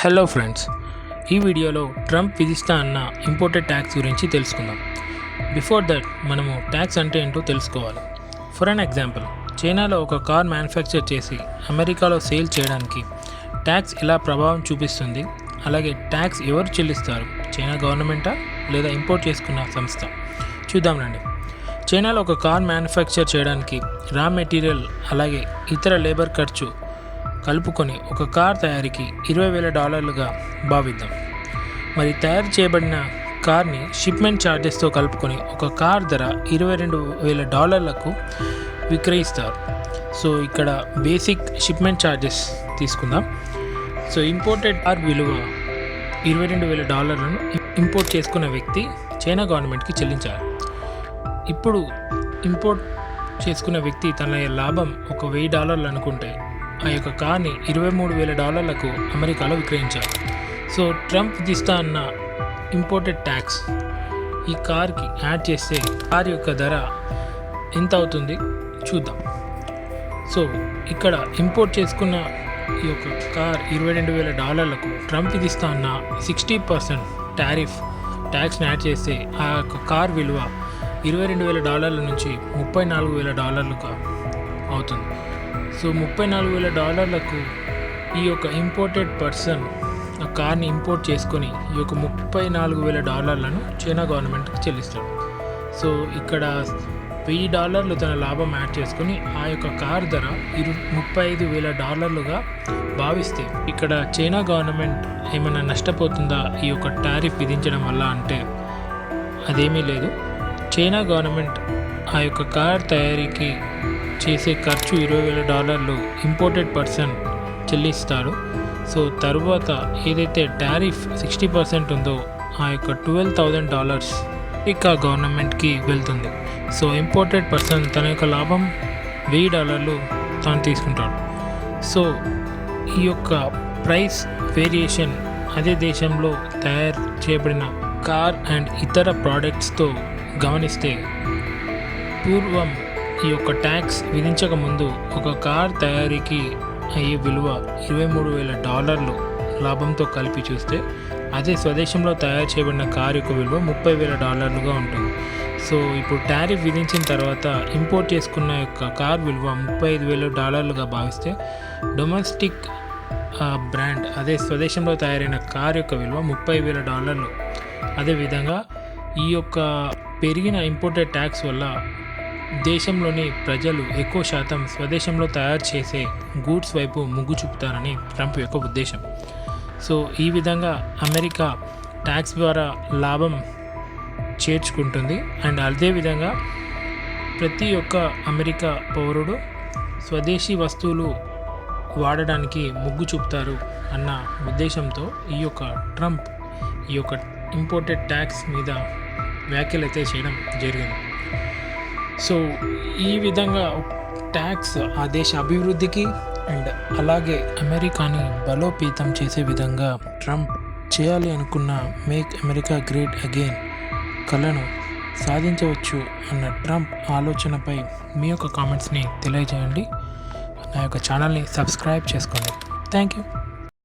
Hello friends ఈ వీడియోలో Trump విధిస్తా అన్న ఇంపోర్టెడ్ ట్యాక్స్ గురించి తెలుసుకుందాం. బిఫోర్ దట్ మనము ట్యాక్స్ అంటే ఏంటో తెలుసుకోవాలి. ఫర్ అన్ ఎగ్జాంపుల్ చైనాలో ఒక కార్ మ్యానుఫ్యాక్చర్ చేసి అమెరికాలో సేల్ చేయడానికి ట్యాక్స్ ఎలా ప్రభావం చూపిస్తుంది? అలాగే ట్యాక్స్ ఎవరు చెల్లిస్తారు? చైనా గవర్నమెంటా లేదా ఇంపోర్ట్ చేసుకున్న సంస్థ? చూద్దాం రండి. చైనాలో ఒక కార్ మ్యానుఫ్యాక్చర్ చేయడానికి రా మెటీరియల్ అలాగే ఇతర లేబర్ ఖర్చు కలుపుకొని ఒక కార్ తయారీకి ఇరవై వేల డాలర్లుగా భావిద్దాం. మరి తయారు చేయబడిన కార్ని షిప్మెంట్ ఛార్జెస్తో కలుపుకొని ఒక కార్ ధర ఇరవై రెండు వేల డాలర్లకు విక్రయిస్తారు. సో ఇక్కడ బేసిక్ షిప్మెంట్ ఛార్జెస్ తీసుకుందాం. సో ఇంపోర్టెడ్ కార్ విలువ ఇరవై రెండు వేల డాలర్లను ఇంపోర్ట్ చేసుకున్న వ్యక్తి చైనా గవర్నమెంట్కి చెల్లించాలి. ఇప్పుడు ఇంపోర్ట్ చేసుకున్న వ్యక్తి తన లాభం ఒక వెయ్యి డాలర్లు అనుకుంటే ఆ యొక్క కార్ని ఇరవై మూడు వేల డాలర్లకు అమెరికాలో విక్రయించారు. సో ట్రంప్ విధిస్తా అన్న ఇంపోర్టెడ్ ట్యాక్స్ ఈ కార్కి యాడ్ చేస్తే కార్ యొక్క ధర ఎంత అవుతుంది? చూద్దాం. సో ఇక్కడ ఇంపోర్ట్ చేసుకున్న ఈ యొక్క కార్ ఇరవై రెండు వేల డాలర్లకు ట్రంప్ విధిస్తా అన్న సిక్స్టీ పర్సెంట్ టారిఫ్ ట్యాక్స్ని యాడ్ చేస్తే ఆ యొక్క కార్ విలువ ఇరవై రెండు వేల డాలర్ల నుంచి ముప్పై నాలుగు వేల డాలర్లుగా అవుతుంది. సో ముప్పై నాలుగు వేల డాలర్లకు ఈ యొక్క ఇంపోర్టెడ్ పర్సన్ ఆ కార్ని ఇంపోర్ట్ చేసుకొని ఈ యొక్క ముప్పై నాలుగు వేల డాలర్లను చైనా గవర్నమెంట్కి చెల్లిస్తాడు. సో ఇక్కడ వెయ్యి డాలర్లు తన లాభం యాడ్ చేసుకొని ఆ యొక్క కార్ ధర ఇరు ముప్పై ఐదు వేల డాలర్లుగా భావిస్తే ఇక్కడ చైనా గవర్నమెంట్ ఏమైనా నష్టపోతుందా ఈ యొక్క టారిఫ్ విధించడం వల్ల అంటే అదేమీ లేదు. చైనా గవర్నమెంట్ ఆ యొక్క కార్ తయారీకి చేసే ఖర్చు ఇరవై వేల డాలర్లు ఇంపోర్టెడ్ పర్సన్ చెల్లిస్తారు. సో తరువాత ఏదైతే టారిఫ్ సిక్స్టీ పర్సెంట్ ఉందో ఆ యొక్క ట్వెల్వ్ థౌజండ్ డాలర్స్ అమెరికా గవర్నమెంట్కి వెళ్తుంది. సో ఇంపోర్టెడ్ పర్సన్ తన యొక్క లాభం వెయ్యి డాలర్లు తాను తీసుకుంటాడు. సో ఈ యొక్క ప్రైస్ వేరియేషన్ అదే దేశంలో తయారు చేయబడిన కార్ అండ్ ఇతర ప్రోడక్ట్స్తో గమనిస్తే పూర్వం ఈ యొక్క ట్యాక్స్ విధించక ముందు ఒక కార్ తయారీకి అయ్యే విలువ ఇరవై మూడు వేల డాలర్లు లాభంతో కలిపి చూస్తే అదే స్వదేశంలో తయారు చేయబడిన కార్ యొక్క విలువ ముప్పై వేల డాలర్లుగా ఉంటుంది. సో ఇప్పుడు టారిఫ్ విధించిన తర్వాత ఇంపోర్ట్ చేసుకున్న యొక్క కార్ విలువ ముప్పై ఐదు వేల డాలర్లుగా భావిస్తే డొమెస్టిక్ బ్రాండ్ అదే స్వదేశంలో తయారైన కార్ యొక్క విలువ ముప్పై వేల డాలర్లు. అదేవిధంగా ఈ యొక్క పెరిగిన ఇంపోర్టెడ్ ట్యాక్స్ వల్ల దేశంలోని ప్రజలు ఎక్కువ శాతం స్వదేశంలో తయారు చేసే గూడ్స్ వైపు మొగ్గు చూపుతారని ట్రంప్ యొక్క ఉద్దేశం. సో ఈ విధంగా అమెరికా ట్యాక్స్ ద్వారా లాభం చేర్చుకుంటుంది. అండ్ అదేవిధంగా ప్రతి ఒక్క అమెరికా పౌరుడు స్వదేశీ వస్తువులు వాడడానికి మొగ్గు చూపుతారు అన్న ఉద్దేశంతో ఈ యొక్క ట్రంప్ ఈ యొక్క ఇంపోర్టెడ్ ట్యాక్స్ మీద వ్యాఖ్యలు అయితే చేయడం జరిగింది. సో ఈ విధంగా ట్యాక్స్ ఆ దేశ అభివృద్ధికి అండ్ అలాగే అమెరికాని బలోపేతం చేసే విధంగా ట్రంప్ చేయాలి అనుకున్న మేక్ అమెరికా గ్రేట్ అగైన్ కళను సాధించవచ్చు అన్న ట్రంప్ ఆలోచనపై మీ యొక్క కామెంట్స్ని తెలియజేయండి. నా యొక్క ఛానల్ని సబ్స్క్రైబ్ చేసుకోండి. Thank you.